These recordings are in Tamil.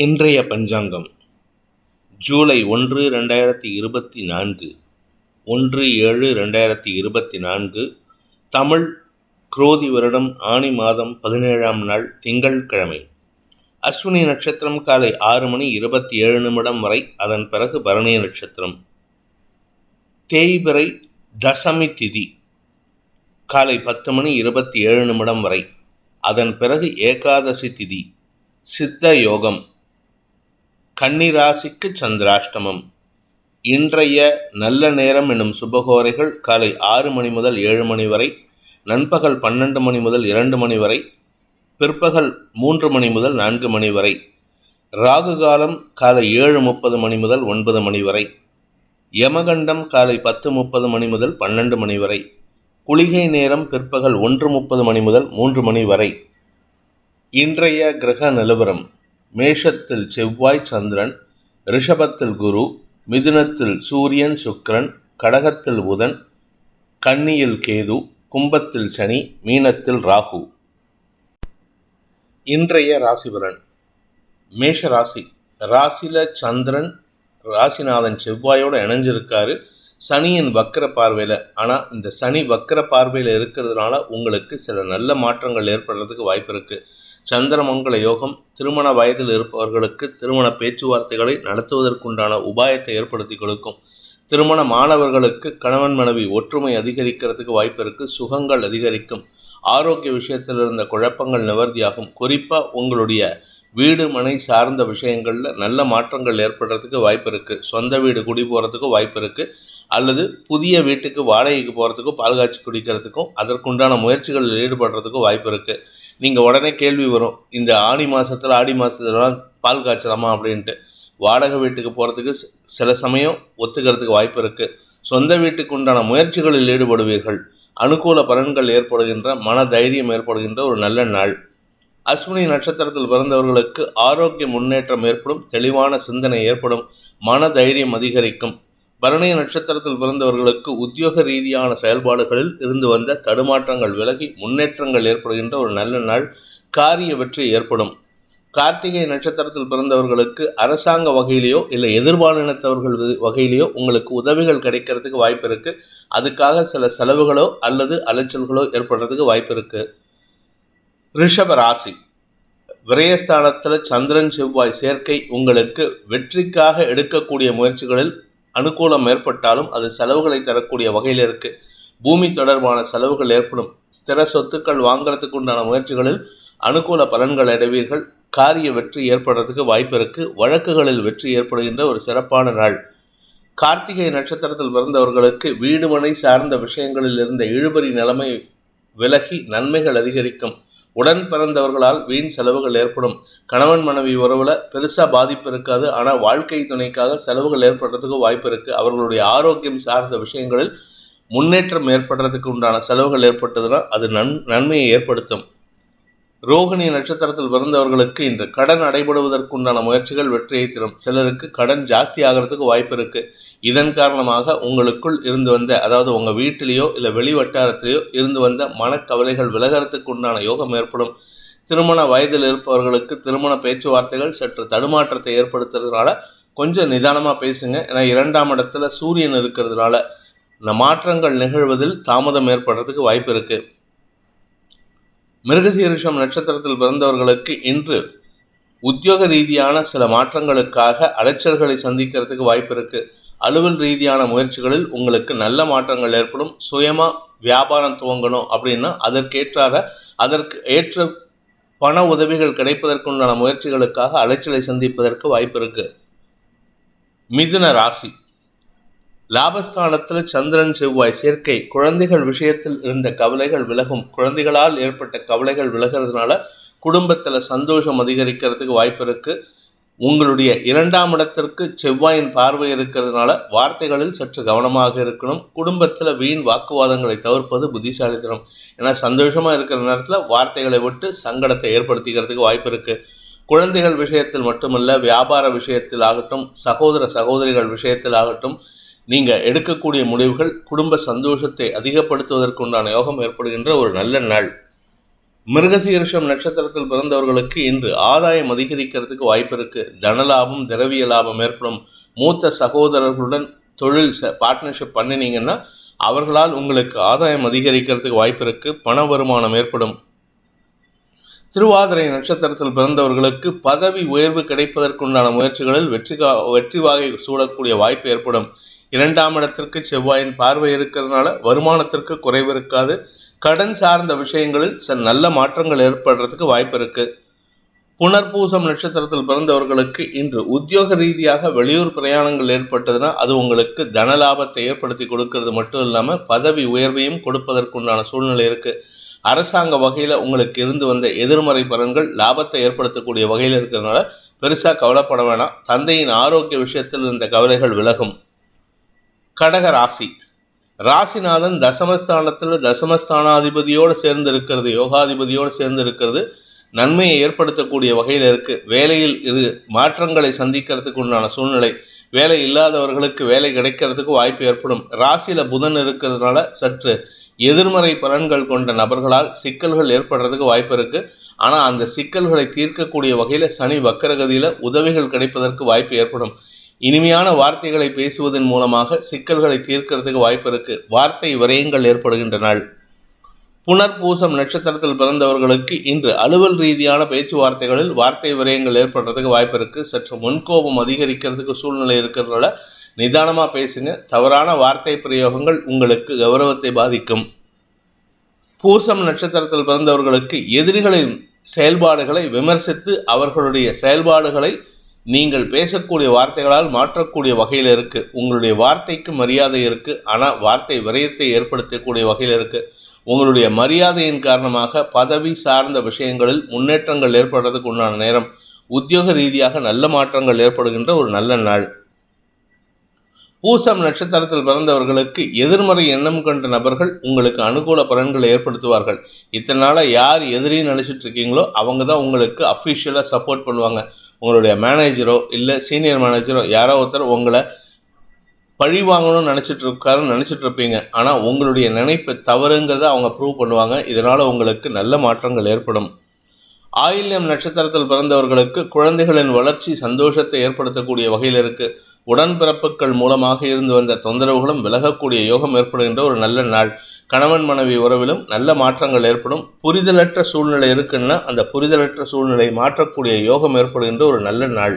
இன்றைய பஞ்சாங்கம். ஜூலை ஒன்று ரெண்டாயிரத்தி இருபத்தி நான்கு. ஒன்று ஏழு ரெண்டாயிரத்தி இருபத்தி நான்கு. தமிழ் குரோதி வருடம் ஆனி மாதம் பதினேழாம் நாள் திங்கள்கிழமை அஸ்வினி நட்சத்திரம் காலை ஆறு மணி இருபத்தி ஏழு நிமிடம் வரை அதன் பிறகு பரணி நட்சத்திரம். தேய்பிறை தசமி திதி காலை பத்து மணி இருபத்தி ஏழு நிமிடம் வரை. அதன் பிறகு ஏகாதசி திதி சித்த யோகம். கன்னிராசிக்கு சந்திராஷ்டமம். இன்றைய நல்ல நேரம் என்னும் சுபகோரைகள் காலை ஆறு மணி முதல் ஏழு மணி வரை நண்பகல் பன்னெண்டு மணி முதல் இரண்டு மணி வரை பிற்பகல் மூன்று மணி முதல் நான்கு மணி வரை ராகு காலம் காலை ஏழு முப்பது மணி முதல் ஒன்பது மணி வரை யமகண்டம் காலை பத்து முப்பது மணி முதல் பன்னெண்டு மணி வரை குளிகை நேரம் பிற்பகல் ஒன்று முப்பது மணி முதல் மூன்று மணி வரை. இன்றைய கிரக நிலவரம். மேஷத்தில் செவ்வாய் சந்திரன் ரிஷபத்தில் குரு மிதுனத்தில் சூரியன் சுக்கிரன் கடகத்தில் புதன் கன்னியில் கேது கும்பத்தில் சனி மீனத்தில் ராகு. இன்றைய ராசிபலன். மேஷ ராசி. ராசியில் சந்திரன் ராசிநாதன் செவ்வாயோடு இணைஞ்சிருக்காரு. சனியின் வக்கர பார்வையில். ஆனால் இந்த சனி வக்கர பார்வையில் இருக்கிறதுனால உங்களுக்கு சில நல்ல மாற்றங்கள் ஏற்படுறதுக்கு வாய்ப்பு இருக்குது சந்திரமங்கல யோகம் திருமண வயதில் இருப்பவர்களுக்கு திருமண பேச்சுவார்த்தைகளை நடத்துவதற்குண்டான உபாயத்தை ஏற்படுத்தி கொடுக்கும். திருமண மாணவர்களுக்கு கணவன் மனைவி ஒற்றுமை அதிகரிக்கிறதுக்கு வாய்ப்பு இருக்குது சுகங்கள் அதிகரிக்கும். ஆரோக்கிய விஷயத்தில் இருந்த குழப்பங்கள் நிவர்த்தியாகும். குறிப்பாக உங்களுடைய வீடு மனை சார்ந்த விஷயங்களில் நல்ல மாற்றங்கள் ஏற்படுறதுக்கு வாய்ப்பு இருக்குது சொந்த வீடு குடி போகிறதுக்கு வாய்ப்பு இருக்குது அல்லது புதிய வீட்டுக்கு வாடகைக்கு போகிறதுக்கும் பால் காய்ச்சி குடிக்கிறதுக்கும் அதற்குண்டான முயற்சிகளில் ஈடுபடுறதுக்கும் வாய்ப்பு இருக்குது நீங்கள் உடனே கேள்வி வரும் இந்த ஆடி மாதத்தில் ஆடி மாதத்துலலாம் பால் காய்ச்சலாமா அப்படின்ட்டு. வாடகை வீட்டுக்கு போகிறதுக்கு சில சமயம் ஒத்துக்கிறதுக்கு வாய்ப்பு இருக்குது சொந்த வீட்டுக்கு உண்டான முயற்சிகளில் ஈடுபடுவீர்கள். அனுகூல பலன்கள் ஏற்படுகின்ற மன தைரியம் ஏற்படுகின்ற ஒரு நல்ல நாள். அஸ்வினி நட்சத்திரத்தில் பிறந்தவர்களுக்கு ஆரோக்கிய முன்னேற்றம் ஏற்படும் தெளிவான சிந்தனை ஏற்படும் மன தைரியம் அதிகரிக்கும். பரணி நட்சத்திரத்தில் பிறந்தவர்களுக்கு உத்தியோக ரீதியான செயல்பாடுகளில் இருந்து வந்த தடுமாற்றங்கள் விலகி முன்னேற்றங்கள் ஏற்படுகின்ற ஒரு நல்ல நாள் காரிய வெற்றி ஏற்படும். கார்த்திகை நட்சத்திரத்தில் பிறந்தவர்களுக்கு அரசாங்க வகையிலேயோ இல்லை எதிர்பாலினத்தவர்கள் வகையிலேயோ உங்களுக்கு உதவிகள் கிடைக்கிறதுக்கு வாய்ப்பு இருக்கு. அதுக்காக சில செலவுகளோ அல்லது அலைச்சல்களோ ஏற்படுறதுக்கு வாய்ப்பு இருக்கு. ரிஷப ராசி. விரயஸ்தானத்தில் சந்திரன் செவ்வாய் சேர்க்கை உங்களுக்கு வெற்றிக்காக எடுக்கக்கூடிய முயற்சிகளில் அனுகூலம் ஏற்பட்டாலும் அது செலவுகளை தரக்கூடிய வகையில் இருக்கு. பூமி தொடர்பான செலவுகள் ஏற்படும். ஸ்திர சொத்துக்கள் வாங்குறதுக்கு உண்டான முயற்சிகளில் அனுகூல பலன்கள் அடைவீர்கள். காரிய வெற்றி ஏற்படுறதுக்கு வாய்ப்பு இருக்கு. வழக்குகளில் வெற்றி ஏற்படுகின்ற ஒரு சிறப்பான நாள். கார்த்திகை நட்சத்திரத்தில் பிறந்தவர்களுக்கு வீடுமனை சார்ந்த விஷயங்களில் இருந்த இழுபறி நிலைமை விலகி நன்மைகள் அதிகரிக்கும். உடன் பிறந்தவர்களால் வீண் செலவுகள் ஏற்படும். கணவன் மனைவி உறவில் பெருசாக பாதிப்பு இருக்காது. ஆனால் வாழ்க்கை துணைக்காக செலவுகள் ஏற்படுறதுக்கு வாய்ப்பு இருக்குது அவர்களுடைய ஆரோக்கியம் சார்ந்த விஷயங்களில் முன்னேற்றம் ஏற்படுறதுக்கு உண்டான செலவுகள் ஏற்பட்டதுன்னா அது நன் நன்மையை ஏற்படுத்தும். ரோகிணி நட்சத்திரத்தில் பிறந்தவர்களுக்கு இன்று கடன் அடைபடுவதற்குண்டான முயற்சிகள் வெற்றியை தரும். சிலருக்கு கடன் ஜாஸ்தி ஆகிறதுக்கு வாய்ப்பு இருக்கு. இதன் காரணமாக உங்களுக்குள் இருந்து வந்த அதாவது உங்க வீட்டிலேயோ இல்லை வெளி வட்டாரத்திலேயோ இருந்து வந்த மனக்கவலைகள் விலகிறதுக்கு உண்டான யோகம் ஏற்படும். திருமண வயதில் இருப்பவர்களுக்கு திருமண பேச்சுவார்த்தைகள் சற்று தடுமாற்றத்தை ஏற்படுத்துறதுனால கொஞ்சம் நிதானமாக பேசுங்க. ஏன்னா இரண்டாம் இடத்துல சூரியன் இருக்கிறதுனால இந்த மாற்றங்கள் நிகழ்வதில் தாமதம் ஏற்படுறதுக்கு வாய்ப்பு இருக்குது மிருகசீரிஷம் நட்சத்திரத்தில் பிறந்தவர்களுக்கு இன்று உத்தியோக ரீதியான சில மாற்றங்களுக்காக அலைச்சல்களை சந்திக்கிறதுக்கு வாய்ப்பு இருக்கு. அலுவல் ரீதியான முயற்சிகளில் உங்களுக்கு நல்ல மாற்றங்கள் ஏற்படும். சுயமா வியாபாரம் துவங்கணும் அப்படின்னா அதற்கேற்றாக அதற்கு ஏற்ற பண உதவிகள் கிடைப்பதற்குண்டான முயற்சிகளுக்காக அலைச்சலை சந்திப்பதற்கு வாய்ப்பு இருக்கு. மிதுன ராசி. லாபஸ்தானத்தில் சந்திரன் செவ்வாய் சேர்க்கை. குழந்தைகள் விஷயத்தில் இருந்த கவலைகள் விலகும். குழந்தைகளால் ஏற்பட்ட கவலைகள் விலகிறதுனால குடும்பத்தில் சந்தோஷம் அதிகரிக்கிறதுக்கு வாய்ப்பு இருக்கு. உங்களுடைய இரண்டாம் இடத்திற்கு செவ்வாயின் பார்வை இருக்கிறதுனால வார்த்தைகளில் சற்று கவனமாக இருக்கணும். குடும்பத்தில் வீண் வாக்குவாதங்களை தவிர்ப்பது புத்திசாலித்தனம். ஏன்னா சந்தோஷமாக இருக்கிற நேரத்தில் வார்த்தைகளை விட்டு சங்கடத்தை ஏற்படுத்திக்கிறதுக்கு வாய்ப்பு இருக்கு. குழந்தைகள் விஷயத்தில் மட்டுமல்ல வியாபார விஷயத்தில் ஆகட்டும் சகோதர சகோதரிகள் விஷயத்தில் ஆகட்டும் நீங்கள் எடுக்கக்கூடிய முடிவுகள் குடும்ப சந்தோஷத்தை அதிகப்படுத்துவதற்குண்டான யோகம் ஏற்படுகின்ற ஒரு நல்ல நாள். மிருகசீரிஷம் நட்சத்திரத்தில் பிறந்தவர்களுக்கு இன்று ஆதாயம் அதிகரிக்கிறதுக்கு வாய்ப்பு இருக்கு. தனலாபம் திரவிய லாபம் ஏற்படும். மூத்த சகோதரர்களுடன் தொழில் பார்ட்னர்ஷிப் பண்ணினீங்கன்னா அவர்களால் உங்களுக்கு ஆதாயம் அதிகரிக்கிறதுக்கு வாய்ப்பு இருக்கு. பண வருமானம் ஏற்படும். திருவாதிரை நட்சத்திரத்தில் பிறந்தவர்களுக்கு பதவி உயர்வு கிடைப்பதற்குண்டான முயற்சிகளில் வெற்றி வெற்றி வாகை சூடக்கூடிய வாய்ப்பு ஏற்படும். இரண்டாம் இடத்திற்கு செவ்வாயின் பார்வை இருக்கிறதுனால வருமானத்திற்கு குறைவு இருக்காது. கடன் சார்ந்த விஷயங்களில் சில நல்ல மாற்றங்கள் ஏற்படுறதுக்கு வாய்ப்பு இருக்கு. புனர்பூசம் நட்சத்திரத்தில் பிறந்தவர்களுக்கு இன்று உத்தியோக ரீதியாக வெளியூர் பிரயாணங்கள் ஏற்பட்டதுன்னா அது உங்களுக்கு தன லாபத்தை ஏற்படுத்தி கொடுக்கறது. மட்டும் இல்லாமல் பதவி உயர்வையும் கொடுப்பதற்குண்டான சூழ்நிலை இருக்கு. அரசாங்க வகையில் உங்களுக்கு இருந்து வந்த எதிர்மறை பலன்கள் லாபத்தை ஏற்படுத்தக்கூடிய வகையில் இருக்கிறதுனால பெருசாக கவலைப்பட வேணாம். தந்தையின் ஆரோக்கிய விஷயத்தில் இருந்த கவலைகள் விலகும். கடக ராசி. ராசிநாதன் தசமஸ்தானத்தில் தசமஸ்தானாதிபதியோடு சேர்ந்து இருக்கிறது யோகாதிபதியோடு சேர்ந்து இருக்கிறது நன்மையை ஏற்படுத்தக்கூடிய வகையில் இருக்குது வேலையில் இரு மாற்றங்களை சந்திக்கிறதுக்கு உண்டான சூழ்நிலை. வேலை இல்லாதவர்களுக்கு வேலை கிடைக்கிறதுக்கு வாய்ப்பு ஏற்படும். ராசியில் புதன் இருக்கிறதுனால சற்று எதிர்மறை பலன்கள் கொண்ட நபர்களால் சிக்கல்கள் ஏற்படுறதுக்கு வாய்ப்பு இருக்குது ஆனால் அந்த சிக்கல்களை தீர்க்கக்கூடிய வகையில் சனி வக்கரகதியில் உதவிகள் கிடைப்பதற்கு வாய்ப்பு ஏற்படும். இனிமையான வார்த்தைகளை பேசுவதன் மூலமாக சிக்கல்களை தீர்க்கிறதுக்கு வாய்ப்பு இருக்கு. வார்த்தை விரயங்கள் ஏற்படுகின்ற நாள் புனர்பூசம் நட்சத்திரத்தில் பிறந்தவர்களுக்கு இன்று அலுவல் ரீதியான பேச்சுவார்த்தைகளில் வார்த்தை விரயங்கள் ஏற்படுறதுக்கு வாய்ப்பு இருக்கு. சற்று முன்கோபம் அதிகரிக்கிறதுக்கு சூழ்நிலை இருக்கிறதுனால நிதானமாக பேசுங்க. தவறான வார்த்தை பிரயோகங்கள் உங்களுக்கு கௌரவத்தை பாதிக்கும். பூசம் நட்சத்திரத்தில் பிறந்தவர்களுக்கு எதிரிகளின் செயல்பாடுகளை விமர்சித்து அவர்களுடைய செயல்பாடுகளை நீங்கள் பேசக்கூடிய வார்த்தைகளால் மாற்றக்கூடிய வகையில் இருக்கு. உங்களுடைய வார்த்தைக்கு மரியாதை இருக்கு. ஆனால் வார்த்தை விரயத்தை ஏற்படுத்தக்கூடிய வகையில் இருக்கு. உங்களுடைய மரியாதையின் காரணமாக பதவி சார்ந்த விஷயங்களில் முன்னேற்றங்கள் ஏற்படுறதுக்கு உண்டான நேரம். உத்தியோக ரீதியாக நல்ல மாற்றங்கள் ஏற்படுகின்ற ஒரு நல்ல நாள். பூசம் நட்சத்திரத்தில் பிறந்தவர்களுக்கு எதிர்மறை எண்ணம் கொண்ட நபர்கள் உங்களுக்கு அனுகூல பலன்களை ஏற்படுத்துவார்கள். இத்தனை நாளாக யார் எதிரின்னு நினச்சிட்டு இருக்கீங்களோ அவங்க தான் உங்களுக்கு அஃபிஷியலாக சப்போர்ட் பண்ணுவாங்க. உங்களுடைய மேனேஜரோ இல்லை சீனியர் மேனேஜரோ யாரோ ஒருத்தர் உங்களை பழி வாங்கணும்னு நினச்சிட்டு இருக்காருன்னு நினச்சிட்டு இருப்பீங்க. ஆனால் உங்களுடைய நினைப்பு தவறுங்கிறத அவங்க ப்ரூவ் பண்ணுவாங்க. இதனால் உங்களுக்கு நல்ல மாற்றங்கள் ஏற்படும். ஆயில்யம் நட்சத்திரத்தில் பிறந்தவர்களுக்கு குழந்தைகளின் வளர்ச்சி சந்தோஷத்தை ஏற்படுத்தக்கூடிய வகையில் இருக்குது உடன்பிறப்புகள் மூலமாக இருந்து வந்த தொந்தரவுகளும் விலகக்கூடிய யோகம் ஏற்படுகின்ற ஒரு நல்ல நாள். கணவன் மனைவி உறவிலும் நல்ல மாற்றங்கள் ஏற்படும். புரிதலற்ற சூழ்நிலை இருக்குன்னா அந்த புரிதலற்ற சூழ்நிலை மாற்றக்கூடிய யோகம் ஏற்படுகின்ற ஒரு நல்ல நாள்.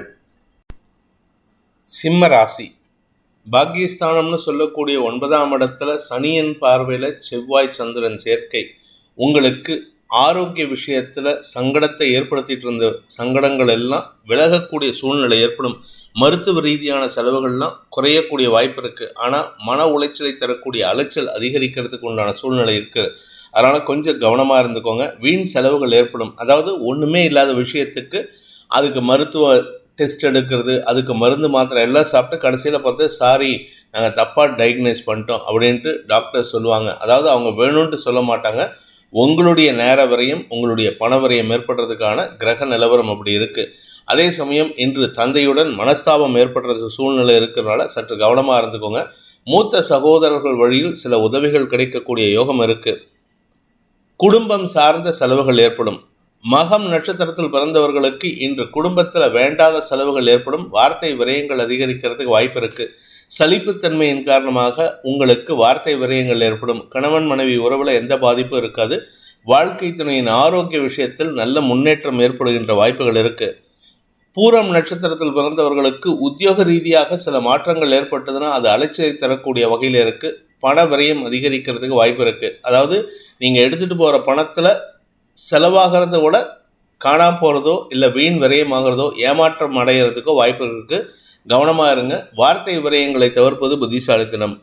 சிம்ம ராசி. பாக்கியஸ்தானம்னு சொல்லக்கூடிய ஒன்பதாம் இடத்துல சனியன் பார்வையில் செவ்வாய் சந்திரன் சேர்க்கை. உங்களுக்கு ஆரோக்கிய விஷயத்தில் சங்கடத்தை ஏற்படுத்திட்டு இருந்த சங்கடங்கள் எல்லாம் விலகக்கூடிய சூழ்நிலை ஏற்படும். மருத்துவ ரீதியான செலவுகள்லாம் குறையக்கூடிய வாய்ப்பு இருக்குது ஆனால் மன உளைச்சலை தரக்கூடிய அலைச்சல் அதிகரிக்கிறதுக்கு உண்டான சூழ்நிலை இருக்குது அதனால் கொஞ்சம் கவனமாக இருந்துக்கோங்க. வீண் செலவுகள் ஏற்படும். அதாவது ஒன்றுமே இல்லாத விஷயத்துக்கு அதுக்கு மருத்துவ டெஸ்ட் எடுக்கிறது அதுக்கு மருந்து மாத்திரை எல்லாம் சாப்பிட்டு கடைசியில் பார்த்து சாரி நாங்கள் தப்பாக டயக்னைஸ் பண்ணிட்டோம். அப்படின்ட்டு டாக்டர் சொல்லுவாங்க. அதாவது அவங்க வேணும்ன்ட்டு சொல்ல மாட்டாங்க. உங்களுடைய நேர வரையும் உங்களுடைய பண வரையும் ஏற்படுறதுக்கான கிரக நிலவரம் அப்படி இருக்குது அதே சமயம் இன்று தந்தையுடன் மனஸ்தாபம் ஏற்படுறது சூழ்நிலை இருக்கிறதுனால சற்று கவனமாக இருந்துக்கோங்க. மூத்த சகோதரர்கள் வழியில் சில உதவிகள் கிடைக்கக்கூடிய யோகம் இருக்குது குடும்பம் சார்ந்த செலவுகள் ஏற்படும். மகம் நட்சத்திரத்தில் பிறந்தவர்களுக்கு இன்று குடும்பத்தில் வேண்டாத செலவுகள் ஏற்படும். வார்த்தை விரயங்கள் அதிகரிக்கிறதுக்கு வாய்ப்பு இருக்குது சலிப்புத்தன்மையின் காரணமாக உங்களுக்கு வார்த்தை விரயங்கள் ஏற்படும். கணவன் மனைவி உறவில் எந்த பாதிப்பும் இருக்காது. வாழ்க்கை துணையின் ஆரோக்கிய விஷயத்தில் நல்ல முன்னேற்றம் ஏற்படுகின்ற வாய்ப்புகள் இருக்கு. பூரம் நட்சத்திரத்தில் பிறந்தவர்களுக்கு உத்தியோக ரீதியாக சில மாற்றங்கள் ஏற்பட்டதுன்னா அது அலைச்சலை தரக்கூடிய வகையில் இருக்கு. பண விரயம் அதிகரிக்கிறதுக்கு வாய்ப்பு இருக்கு. அதாவது நீங்கள் எடுத்துகிட்டு போகிற பணத்தில் செலவாகிறத விட காணாம போகிறதோ இல்லை வீண் விரயமாகிறதோ ஏமாற்றம் அடைகிறதுக்கோ வாய்ப்பு இருக்குது கவனமாக இருங்க. வார்த்தை விரயங்களை தவிர்ப்பது புத்திசாலித்தனம்.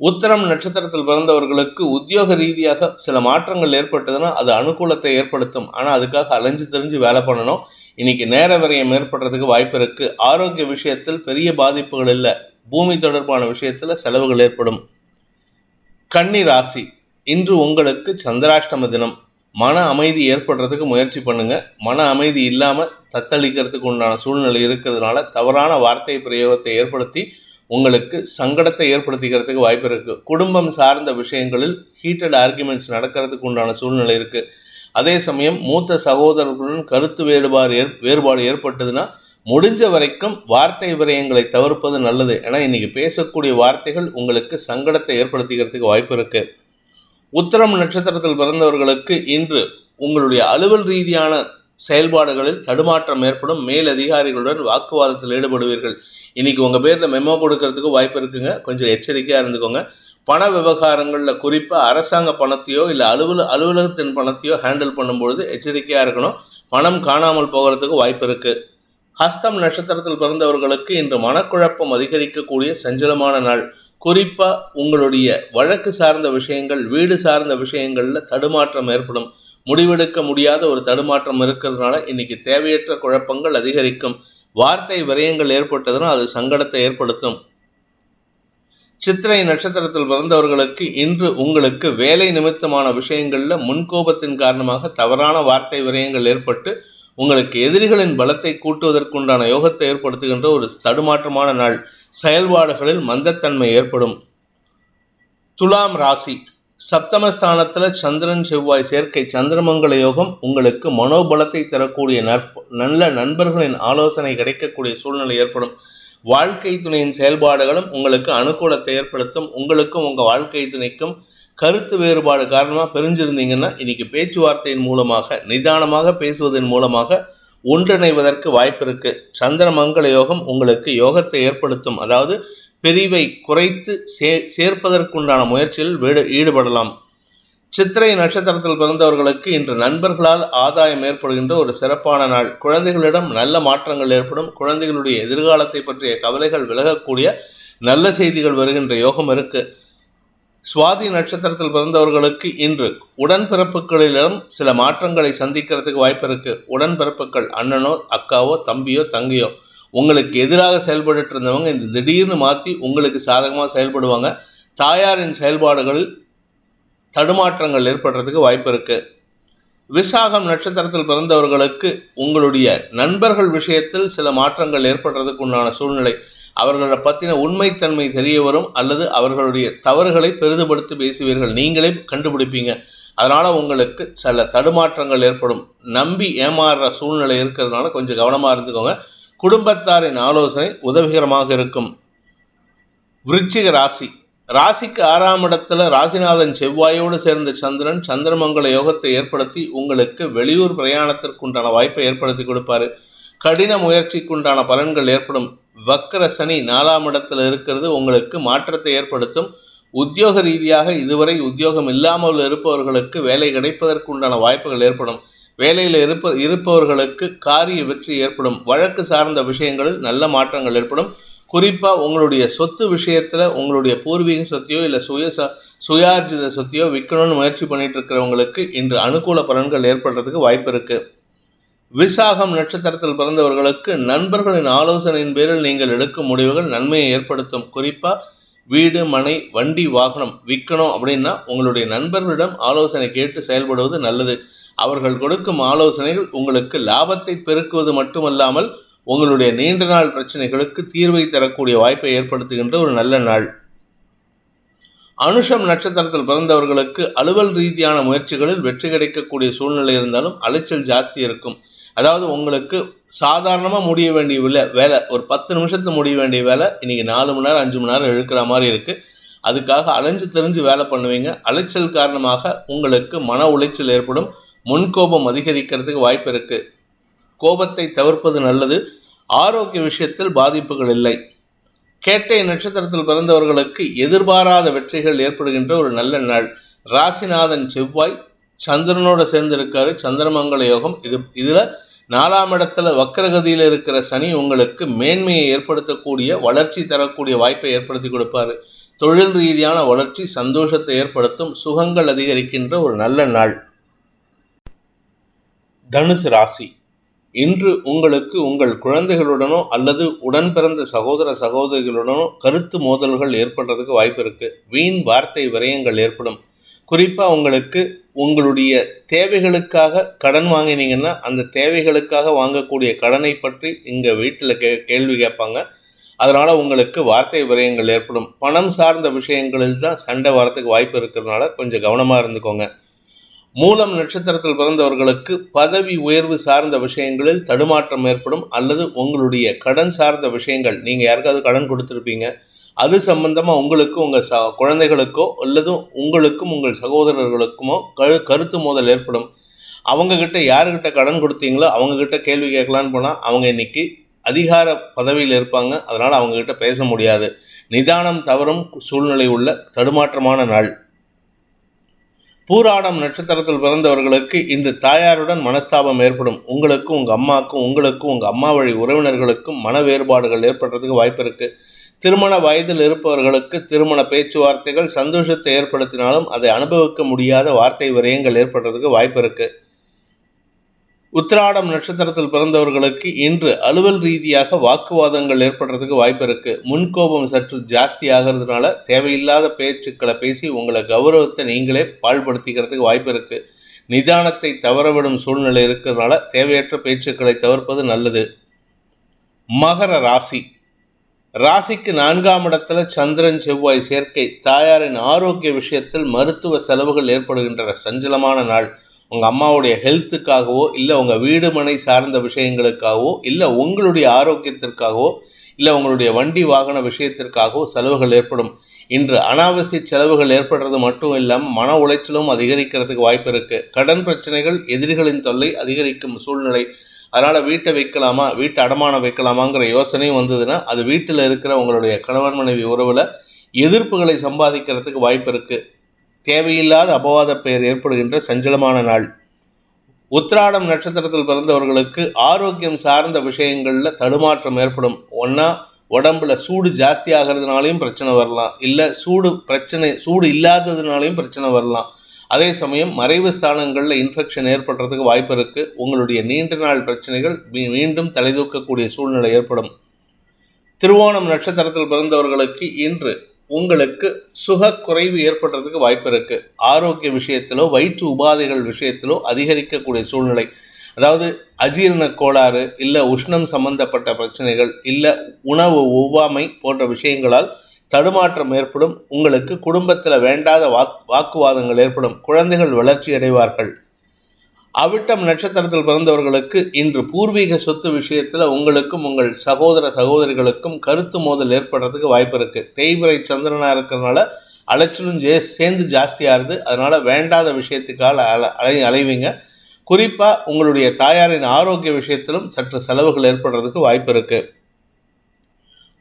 உத்தரம் நட்சத்திரத்தில் பிறந்தவர்களுக்கு உத்தியோக ரீதியாக சில மாற்றங்கள் ஏற்பட்டதுன்னா அது அனுகூலத்தை ஏற்படுத்தும். ஆனால் அதுக்காக அலைஞ்சு தெரிஞ்சு வேலை பண்ணணும். இன்னைக்கு நேர விரயம் ஏற்படுறதுக்கு வாய்ப்பு இருக்கு. ஆரோக்கிய விஷயத்தில் பெரிய பாதிப்புகள் இல்லை. பூமி தொடர்பான விஷயத்தில் செலவுகள் ஏற்படும். கன்னி ராசி. இன்று உங்களுக்கு சந்திராஷ்டம தினம். மன அமைதி ஏற்படுறதுக்கு முயற்சி பண்ணுங்க. மன அமைதி இல்லாமல் தத்தளிக்கிறதுக்கு உண்டான சூழ்நிலை இருக்கிறதுனால தவறான வார்த்தை பிரயோகத்தை ஏற்படுத்தி உங்களுக்கு சங்கடத்தை ஏற்படுத்திக்கிறதுக்கு வாய்ப்பு இருக்கு. குடும்பம் சார்ந்த விஷயங்களில் ஹீட்டட் ஆர்குமெண்ட்ஸ் நடக்கிறதுக்கு உண்டான சூழ்நிலை இருக்கு. அதே சமயம் மூத்த சகோதரர்களுடன் கருத்து வேறுபாடு ஏற் வேறுபாடு ஏற்பட்டதுன்னா முடிஞ்ச வரைக்கும் வார்த்தை விரயங்களை தவிர்ப்பது நல்லது. ஏன்னா இன்னைக்கு பேசக்கூடிய வார்த்தைகள் உங்களுக்கு சங்கடத்தை ஏற்படுத்திக்கிறதுக்கு வாய்ப்பு இருக்குது உத்தரம் நட்சத்திரத்தில் பிறந்தவர்களுக்கு இன்று உங்களுடைய அலுவல் ரீதியான செயல்பாடுகளில் தடுமாற்றம் ஏற்படும். மேல் அதிகாரிகளுடன் வாக்குவாதத்தில் ஈடுபடுவீர்கள். இன்னைக்கு உங்கள் பேரில் மெமோ கொடுக்கறதுக்கு வாய்ப்பு இருக்குங்க. கொஞ்சம் எச்சரிக்கையாக இருந்துக்கோங்க. பண விவகாரங்களில் குறிப்பாக அரசாங்க பணத்தையோ இல்லை அலுவல அலுவலகத்தின் பணத்தையோ ஹேண்டில் பண்ணும்பொழுது எச்சரிக்கையாக இருக்கணும். பணம் காணாமல் போகிறதுக்கு வாய்ப்பு இருக்குது ஹஸ்தம் நட்சத்திரத்தில் பிறந்தவர்களுக்கு இன்று மனக்குழப்பம் அதிகரிக்கக்கூடிய சஞ்சலமான நாள். குறிப்பாக உங்களுடைய வழக்கு சார்ந்த விஷயங்கள் வீடு சார்ந்த விஷயங்களில் தடுமாற்றம் ஏற்படும். முடிவெடுக்க முடியாத ஒரு தடுமாற்றம் இருக்கிறதுனால இன்னைக்கு தேவையற்ற குழப்பங்கள் அதிகரிக்கும். வார்த்தை விரயங்கள் ஏற்பட்டதுன்னா அது சங்கடத்தை ஏற்படுத்தும். சித்திரை நட்சத்திரத்தில் பிறந்தவர்களுக்கு இன்று உங்களுக்கு வேலை நிமித்தமான விஷயங்களில் முன்கோபத்தின் காரணமாக தவறான வார்த்தை விரயங்கள் ஏற்பட்டு உங்களுக்கு எதிரிகளின் பலத்தை கூட்டுவதற்குண்டான யோகத்தை ஏற்படுத்துகின்ற ஒரு தடுமாற்றமான நாள். செயல்பாடுகளில் மந்தத்தன்மை ஏற்படும். துலாம் ராசி. சப்தமஸ்தானத்தில் சந்திரன் செவ்வாய் சேர்க்கை சந்திரமங்கல யோகம் உங்களுக்கு மனோபலத்தை தரக்கூடிய நற்ப நல்ல நண்பர்களின் ஆலோசனை கிடைக்கக்கூடிய சூழ்நிலை ஏற்படும். வாழ்க்கை துணையின் செயல்பாடுகளும் உங்களுக்கு அனுகூலத்தை ஏற்படுத்தும். உங்களுக்கும் உங்கள் வாழ்க்கை துணைக்கும் கருத்து வேறுபாடு காரணமாக பிரிஞ்சிருந்தீங்கன்னா இன்னைக்கு பேச்சுவார்த்தையின் மூலமாக நிதானமாக பேசுவதன் மூலமாக ஒன்றிணைவதற்கு வாய்ப்பு இருக்கு. சந்திரமங்கல யோகம் உங்களுக்கு யோகத்தை ஏற்படுத்தும். அதாவது பிரிவை குறைத்து சே சேர்ப்பதற்குண்டான முயற்சியில் வீடு ஈடுபடலாம். சித்திரை நட்சத்திரத்தில் பிறந்தவர்களுக்கு இன்று நண்பர்களால் ஆதாயம் ஏற்படுகின்ற ஒரு சிறப்பான நாள். குழந்தைகளிடம் நல்ல மாற்றங்கள் ஏற்படும். குழந்தைகளுடைய எதிர்காலத்தை பற்றிய கவலைகள் விலகக்கூடிய நல்ல செய்திகள் வருகின்ற யோகம் இருக்கு. சுவாதி நட்சத்திரத்தில் பிறந்தவர்களுக்கு இன்று உடன்பிறப்புகளிடம் சில மாற்றங்களை சந்திக்கிறதுக்கு வாய்ப்பு இருக்கு. உடன்பிறப்புகள் அண்ணனோ அக்காவோ தம்பியோ தங்கையோ உங்களுக்கு எதிராக செயல்பட்டு இருந்தவங்க இந்த திடீர்னு மாற்றி உங்களுக்கு சாதகமாக செயல்படுவாங்க. தாயாரின் செயல்பாடுகளில் தடுமாற்றங்கள் ஏற்படுறதுக்கு வாய்ப்பு இருக்கு. விசாகம் நட்சத்திரத்தில் பிறந்தவர்களுக்கு உங்களுடைய நண்பர்கள் விஷயத்தில் சில மாற்றங்கள் ஏற்படுறதுக்கு உண்டான சூழ்நிலை அவர்களை பற்றின உண்மைத்தன்மை தெரிய வரும் அல்லது அவர்களுடைய தவறுகளை பெரிதுபடுத்தி பேசுவீர்கள். நீங்களே கண்டுபிடிப்பீங்க. அதனால் உங்களுக்கு சில தடுமாற்றங்கள் ஏற்படும். நம்பி ஏமாறுற சூழ்நிலை இருக்கிறதுனால கொஞ்சம் கவனமாக இருந்துக்கோங்க. குடும்பத்தாரின் ஆலோசனை உதவிகரமாக இருக்கும். விருச்சிக ராசி. ராசிக்கு ஆறாம் இடத்துல ராசிநாதன் செவ்வாயோடு சேர்ந்த சந்திரன் சந்திரமங்கல யோகத்தை ஏற்படுத்தி உங்களுக்கு வெளியூர் பிரயாணத்திற்குண்டான வாய்ப்பை ஏற்படுத்தி கொடுப்பாரு. கடின முயற்சிக்குண்டான பலன்கள் ஏற்படும். வக்கர சனி நாலாம் இடத்தில் இருக்கிறது உங்களுக்கு மாற்றத்தை ஏற்படுத்தும். உத்தியோக ரீதியாக இதுவரை உத்தியோகம் இல்லாமல் இருப்பவர்களுக்கு வேலை கிடைப்பதற்குண்டான வாய்ப்புகள் ஏற்படும். வேலையில் இருப்ப இருப்பவர்களுக்கு காரிய வெற்றி ஏற்படும். வழக்கு சார்ந்த விஷயங்களில் நல்ல மாற்றங்கள் ஏற்படும். குறிப்பாக உங்களுடைய சொத்து விஷயத்தில் உங்களுடைய பூர்வீக சொத்தையோ இல்லை சுய சுயார்ஜித சொத்தையோ விற்கணும்னு முயற்சி பண்ணிட்டு இருக்கிறவங்களுக்கு இன்று அனுகூல பலன்கள் ஏற்படுறதுக்கு வாய்ப்பு இருக்குது விசாகம் நட்சத்திரத்தில் பிறந்தவர்களுக்கு நண்பர்களின் ஆலோசனையின் பேரில் நீங்கள் எடுக்கும் முடிவுகள் நன்மையை ஏற்படுத்தும். குறிப்பாக வீடு மனை வண்டி வாகனம் விற்கணும் அப்படின்னா உங்களுடைய நண்பர்களிடம் ஆலோசனை கேட்டு செயல்படுவது நல்லது. அவர்கள் கொடுக்கும் ஆலோசனைகள் உங்களுக்கு லாபத்தை பெருக்குவது மட்டுமல்லாமல் உங்களுடைய நீண்ட நாள் பிரச்சனைகளுக்கு தீர்வை தரக்கூடிய வாய்ப்பை ஏற்படுத்துகின்ற ஒரு நல்ல நாள். அனுஷம் நட்சத்திரத்தில் பிறந்தவர்களுக்கு அலுவல் ரீதியான முயற்சிகளில் வெற்றி கிடைக்கக்கூடிய சூழ்நிலை இருந்தாலும் அலைச்சல் ஜாஸ்தி இருக்கும். அதாவது உங்களுக்கு சாதாரணமாக முடிய வேண்டிய விலை வேலை ஒரு பத்து நிமிஷத்தை முடிய வேண்டிய வேலை இன்னைக்கு நாலு மணி நேரம் அஞ்சு மணி நேரம் இழுக்கிற மாதிரி இருக்குது அதுக்காக அலைஞ்சு தெரிஞ்சு வேலை பண்ணுவீங்க. அலைச்சல் காரணமாக உங்களுக்கு மன உளைச்சல் ஏற்படும். முன்கோபம் அதிகரிக்கிறதுக்கு வாய்ப்பு இருக்குது கோபத்தை தவிர்ப்பது நல்லது. ஆரோக்கிய விஷயத்தில் பாதிப்புகள் இல்லை. கேட்டை நட்சத்திரத்தில் பிறந்தவர்களுக்கு எதிர்பாராத வெற்றிகள் ஏற்படுகின்ற ஒரு நல்ல நாள். ராசிநாதன் செவ்வாய் சந்திரனோட சேர்ந்து இருக்காரு சந்திரமங்கல யோகம். இது இதில் நாலாம் இடத்துல வக்கரகதியில் இருக்கிற சனி உங்களுக்கு மேன்மையை ஏற்படுத்தக்கூடிய வளர்ச்சி தரக்கூடிய வாய்ப்பை ஏற்படுத்தி கொடுப்பாரு. தொழில் ரீதியான வளர்ச்சி சந்தோஷத்தை ஏற்படுத்தும் சுகங்கள் அதிகரிக்கின்ற ஒரு நல்ல நாள். தனுசு ராசி. இன்று உங்களுக்கு உங்கள் குழந்தைகளுடனோ அல்லது உடன் பிறந்த சகோதர சகோதரிகளுடனோ கருத்து மோதல்கள் ஏற்படுறதுக்கு வாய்ப்பு இருக்கு. வீண் வார்த்தை விரயங்கள் ஏற்படும். குறிப்பாக உங்களுக்கு உங்களுடைய தேவைகளுக்காக கடன் வாங்கினீங்கன்னா அந்த தேவைகளுக்காக வாங்கக்கூடிய கடனை பற்றி இங்கே வீட்டில் கே கேள்வி கேட்பாங்க. அதனால் உங்களுக்கு வார்த்தை விரயங்கள் ஏற்படும். பணம் சார்ந்த விஷயங்களில் தான் சண்டை வரத்துக்கு வாய்ப்பு இருக்கிறதுனால கொஞ்சம் கவனமாக இருந்துக்கோங்க. மூலம் நட்சத்திரத்தில் பிறந்தவர்களுக்கு பதவி உயர்வு சார்ந்த விஷயங்களில் தடுமாற்றம் ஏற்படும். அல்லது உங்களுடைய கடன் சார்ந்த விஷயங்கள் நீங்கள் யாருக்காவது கடன் கொடுத்துருப்பீங்க அது சம்பந்தமாக உங்களுக்கு உங்கள் ச குழந்தைகளுக்கோ அல்லது உங்களுக்கும் உங்கள் சகோதரர்களுக்குமோ கரு கருத்து மோதல் ஏற்படும். அவங்கக்கிட்ட யாருக்கிட்ட கடன் கொடுத்தீங்களோ அவங்கக்கிட்ட கேள்வி கேட்கலான்னு போனால் அவங்க இன்னைக்கு அதிகார பதவியில் இருப்பாங்க. அதனால் அவங்கக்கிட்ட பேச முடியாது. நிதானம் தவறும் சூழ்நிலை உள்ள தடுமாற்றமான நாள். பூராடம் நட்சத்திரத்தில் பிறந்தவர்களுக்கு இன்று தாயாருடன் மனஸ்தாபம் ஏற்படும். உங்களுக்கும் உங்கள் அம்மாவுக்கும் உங்களுக்கும் உங்கள் அம்மா வழி உறவினர்களுக்கும் மன வேறுபாடுகள் ஏற்படுறதுக்கு வாய்ப்பு இருக்குது திருமண வயதில் இருப்பவர்களுக்கு திருமண பேச்சுவார்த்தைகள் சந்தோஷத்தை ஏற்படுத்தினாலும் அதை அனுபவிக்க முடியாத வார்த்தை விரயங்கள் ஏற்படுறதுக்கு வாய்ப்பு இருக்குது உத்திராடம் நட்சத்திரத்தில் பிறந்தவர்களுக்கு இன்று அலுவல் ரீதியாக வாக்குவாதங்கள் ஏற்படுறதுக்கு வாய்ப்பு இருக்கு. முன்கோபம் சற்று ஜாஸ்தி ஆகிறதுனால தேவையில்லாத பேச்சுக்களை பேசி உங்களை கௌரவத்தை நீங்களே பாழ்படுத்திக்கிறதுக்கு வாய்ப்பு இருக்கு. நிதானத்தை தவறவிடும் சூழ்நிலை இருக்கிறதுனால தேவையற்ற பேச்சுக்களை தவிர்ப்பது நல்லது. மகர ராசி. ராசிக்கு நான்காம் இடத்துல சந்திரன் செவ்வாய் சேர்க்கை தாயாரின் ஆரோக்கிய விஷயத்தில் மருத்துவ செலவுகள் ஏற்படுகின்ற சஞ்சலமான நாள். உங்கள் அம்மாவுடைய ஹெல்த்துக்காகவோ இல்லை உங்கள் வீடு மனை சார்ந்த விஷயங்களுக்காகவோ இல்லை உங்களுடைய ஆரோக்கியத்திற்காகவோ இல்லை உங்களுடைய வண்டி வாகன விஷயத்திற்காகவோ செலவுகள் ஏற்படும். இன்று அனாவசிய செலவுகள் ஏற்படுறது மட்டும் இல்லாமல் மன உளைச்சலும் அதிகரிக்கிறதுக்கு வாய்ப்பு இருக்குது கடன் பிரச்சனைகள் எதிரிகளின் தொல்லை அதிகரிக்கும் சூழ்நிலை. அதனால் வீட்டை வைக்கலாமா வீட்டை அடமானம் வைக்கலாமாங்கிற யோசனையும் வந்ததுன்னா அது வீட்டில் இருக்கிற உங்களுடைய கணவன் மனைவி உறவில் எதிர்ப்புகளை சம்பாதிக்கிறதுக்கு வாய்ப்பு இருக்குது தேவையில்லாத அபவாத பெயர் ஏற்படுகின்ற சஞ்சலமான நாள். உத்திராடம் நட்சத்திரத்தில் பிறந்தவர்களுக்கு ஆரோக்கியம் சார்ந்த விஷயங்களில் தடுமாற்றம் ஏற்படும். ஒன்றா உடம்புல சூடு ஜாஸ்தி ஆகிறதுனாலையும் பிரச்சனை வரலாம். இல்லை சூடு பிரச்சனை சூடு இல்லாததுனாலையும் பிரச்சனை வரலாம். அதே சமயம் மறைவு ஸ்தானங்களில் இன்ஃபெக்ஷன் ஏற்படுறதுக்கு வாய்ப்பு இருக்குது உங்களுடைய நீண்ட நாள் பிரச்சனைகள் மீண்டும் தலைதூக்கக்கூடிய சூழ்நிலை ஏற்படும். திருவோணம் நட்சத்திரத்தில் பிறந்தவர்களுக்கு இன்று உங்களுக்கு சுக குறைவு ஏற்படுறதுக்கு வாய்ப்பு இருக்கு. ஆரோக்கிய விஷயத்திலோ வயிற்று உபாதைகள் விஷயத்திலோ அதிகரிக்கக்கூடிய சூழ்நிலை. அதாவது அஜீரண கோளாறு இல்லை உஷ்ணம் சம்பந்தப்பட்ட பிரச்சனைகள் இல்லை உணவு ஒவ்வாமை போன்ற விஷயங்களால் தடுமாற்றம் ஏற்படும் உங்களுக்கு குடும்பத்தில் வேண்டாத வாக் வாக்குவாதங்கள் ஏற்படும் குழந்தைகள் வளர்ச்சி அடைவார்கள். அவிட்டம் நட்சத்திரத்தில் பிறந்தவர்களுக்கு இன்று பூர்வீக சொத்து விஷயத்தில் உங்களுக்கும் உங்கள் சகோதர சகோதரிகளுக்கும் கருத்து மோதல் ஏற்படுறதுக்கு வாய்ப்பு இருக்குது தேய்பிரை சந்திரனாக இருக்கிறதுனால அலைச்சலும் ஜே சேர்ந்து ஜாஸ்தியாகுது அதனால் வேண்டாத விஷயத்துக்காக அல அலை அலைவீங்க. குறிப்பாக உங்களுடைய தாயாரின் ஆரோக்கிய விஷயத்திலும் சற்று செலவுகள் ஏற்படுறதுக்கு வாய்ப்பு இருக்குது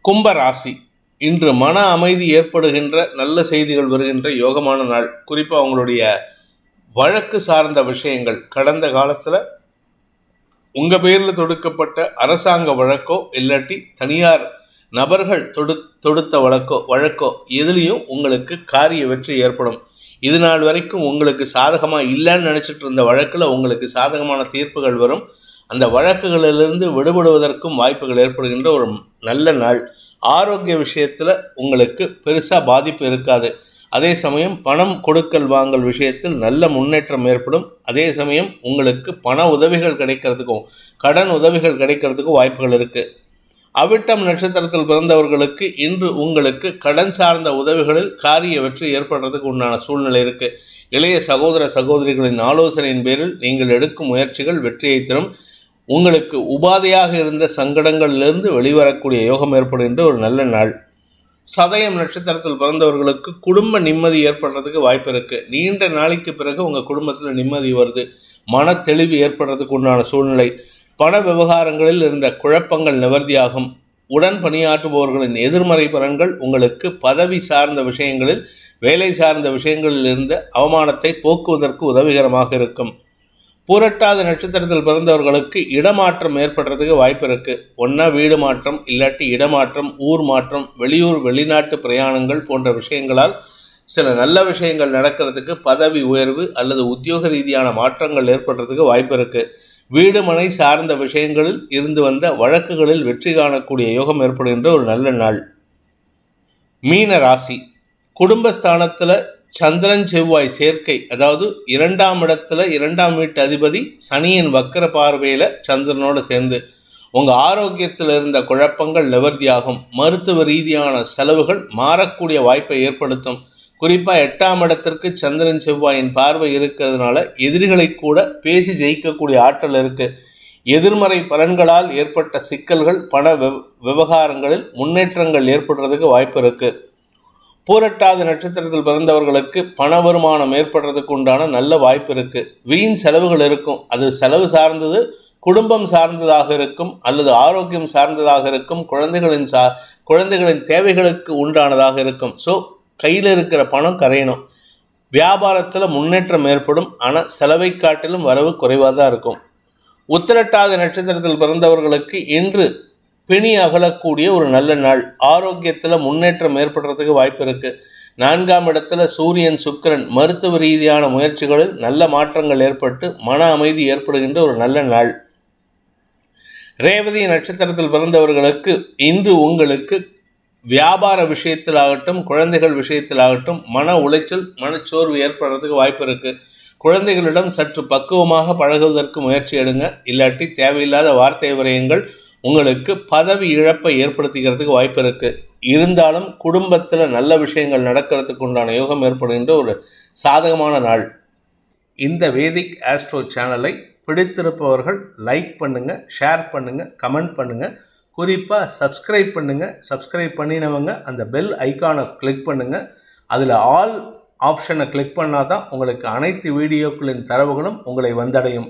கும்ப ராசி. இன்று மன அமைதி ஏற்படுகின்ற நல்ல செய்திகள் வருகின்ற யோகமான நாள். குறிப்பாக அவங்களுடைய வழக்கு சார்ந்த விஷயங்கள். கடந்த காலத்தில் உங்கள் பேரில் தொடுக்கப்பட்ட அரசாங்க வழக்கோ இல்லாட்டி தனியார் நபர்கள் தொடு தொடுத்த வழக்கோ வழக்கோ எதுலேயும் உங்களுக்கு காரிய வெற்றி ஏற்படும். இது நாள் வரைக்கும் உங்களுக்கு சாதகமாக இல்லைன்னு நினச்சிட்டு இருந்த வழக்கில் உங்களுக்கு சாதகமான தீர்ப்புகள் வரும். அந்த வழக்குகளிலிருந்து விடுபடுவதற்கும் வாய்ப்புகள் ஏற்படுகின்ற ஒரு நல்ல நாள். ஆரோக்கிய விஷயத்தில் உங்களுக்கு பெருசாக பாதிப்பு இருக்காது. அதே சமயம் பணம் கொடுக்கல் வாங்கல் விஷயத்தில் நல்ல முன்னேற்றம் ஏற்படும். அதே சமயம் உங்களுக்கு பண உதவிகள் கிடைக்கிறதுக்கும் கடன் உதவிகள் கிடைக்கிறதுக்கும் வாய்ப்புகள் இருக்குது அவிட்டம் நட்சத்திரத்தில் பிறந்தவர்களுக்கு இன்று உங்களுக்கு கடன் சார்ந்த உதவிகளில் காரிய வெற்றி ஏற்படுறதுக்கு உண்டான சூழ்நிலை இருக்குது இளைய சகோதர சகோதரிகளின் ஆலோசனையின் பேரில் நீங்கள் எடுக்கும் முயற்சிகள் வெற்றியை தரும். உங்களுக்கு உபாதையாக இருந்த சங்கடங்களிலிருந்து வெளிவரக்கூடிய யோகம் ஏற்படுகின்ற ஒரு நல்ல நாள். சதயம் நட்சத்திரத்தில் பிறந்தவர்களுக்கு குடும்ப நிம்மதி ஏற்படுறதுக்கு வாய்ப்பு இருக்குது நீண்ட நாளைக்கு பிறகு உங்கள் குடும்பத்தில் நிம்மதி வருது. மன தெளிவு ஏற்படுறதுக்கு உண்டான சூழ்நிலை. பண விவகாரங்களில் இருந்த குழப்பங்கள் நிவர்த்தியாகும். உடன் பணியாற்றுபவர்களின் எதிர்மறை பலன்கள் உங்களுக்கு பதவி சார்ந்த விஷயங்களில் வேலை சார்ந்த விஷயங்களில் இருந்த அவமானத்தை போக்குவதற்கு உதவிகரமாக இருக்கும். பூரட்டாத நட்சத்திரத்தில் பிறந்தவர்களுக்கு இடமாற்றம் ஏற்படுறதுக்கு வாய்ப்பு இருக்குது ஒன்றா வீடு மாற்றம் இல்லாட்டி இடமாற்றம் ஊர் மாற்றம் வெளியூர் வெளிநாட்டு பிரயாணங்கள் போன்ற விஷயங்களால் சில நல்ல விஷயங்கள் நடக்கிறதுக்கு பதவி உயர்வு அல்லது உத்தியோக ரீதியான மாற்றங்கள் ஏற்படுறதுக்கு வாய்ப்பு இருக்குது வீடு மனை சார்ந்த விஷயங்களில் இருந்து வந்த வழக்குகளில் வெற்றி காணக்கூடிய யோகம் ஏற்படுகின்ற ஒரு நல்ல நாள். மீன ராசி. குடும்பஸ்தானத்தில் சந்திரன் செவ்வாய் சேர்க்கை அதாவது இரண்டாம் இடத்துல இரண்டாம் வீட்டு அதிபதி சனியின் வக்கர பார்வையில் சந்திரனோடு சேர்ந்து உங்கள் ஆரோக்கியத்தில் இருந்த குழப்பங்கள் நிவர்த்தியாகும். மருத்துவ ரீதியான செலவுகள் மாறக்கூடிய வாய்ப்பை ஏற்படுத்தும். குறிப்பாக எட்டாம் இடத்திற்கு சந்திரன் செவ்வாயின் பார்வை இருக்கிறதுனால எதிரிகளை கூட பேசி ஜெயிக்கக்கூடிய ஆற்றல் இருக்குது எதிர்மறை பலன்களால் ஏற்பட்ட சிக்கல்கள் பண விவ- விவகாரங்களில் முன்னேற்றங்கள் ஏற்படுறதுக்கு வாய்ப்பு இருக்குது பூரட்டாத நட்சத்திரத்தில் பிறந்தவர்களுக்கு பண வருமானம் ஏற்படுறதுக்கு உண்டான நல்ல வாய்ப்பு இருக்குது வீண் செலவுகள் இருக்கும். அது செலவு சார்ந்தது குடும்பம் சார்ந்ததாக இருக்கும் அல்லது ஆரோக்கியம் சார்ந்ததாக இருக்கும் குழந்தைகளின் சா குழந்தைகளின் தேவைகளுக்கு உண்டானதாக இருக்கும். ஸோ கையில் இருக்கிற பணம் கரையணும். வியாபாரத்தில் முன்னேற்றம் ஏற்படும். ஆனால் செலவை காட்டிலும் வரவு குறைவாக தான் இருக்கும். உத்திரட்டாத நட்சத்திரத்தில் பிறந்தவர்களுக்கு இன்று பிணி அகலக்கூடிய ஒரு நல்ல நாள். ஆரோக்கியத்தில் முன்னேற்றம் ஏற்படுறதுக்கு வாய்ப்பு இருக்கு. நான்காம் இடத்துல சூரியன் சுக்கிரன் மருத்துவ ரீதியான முயற்சிகளில் நல்ல மாற்றங்கள் ஏற்பட்டு மன அமைதி ஏற்படுகின்ற ஒரு நல்ல நாள். ரேவதி நட்சத்திரத்தில் பிறந்தவர்களுக்கு இன்று உங்களுக்கு வியாபார விஷயத்திலாகட்டும் குழந்தைகள் விஷயத்திலாகட்டும் மன உளைச்சல் மனச்சோர்வு ஏற்படுறதுக்கு வாய்ப்பு இருக்கு. குழந்தைகளிடம் சற்று பக்குவமாக பழகுவதற்கு முயற்சி எடுங்க. இல்லாட்டி தேவையில்லாத வார்த்தை விரயங்கள் உங்களுக்கு பதவி இழப்பை ஏற்படுத்திக்கிறதுக்கு வாய்ப்பு இருக்குது இருந்தாலும் குடும்பத்தில் நல்ல விஷயங்கள் நடக்கிறதுக்கு உண்டான யோகம் ஏற்படுகின்ற ஒரு சாதகமான நாள். இந்த வேதிக் ஆஸ்ட்ரோ சேனலை பிடித்திருப்பவர்கள் லைக் பண்ணுங்கள் ஷேர் பண்ணுங்கள் கமெண்ட் பண்ணுங்கள் குறிப்பாக சப்ஸ்கிரைப் பண்ணுங்கள் சப்ஸ்கிரைப் பண்ணினவங்க அந்த பெல் ஐகானை கிளிக் பண்ணுங்கள் அதில் ஆல் ஆப்ஷனை கிளிக் பண்ணால் தான் உங்களுக்கு அனைத்து வீடியோக்களின் தரவுகளும் உங்களை வந்தடையும்.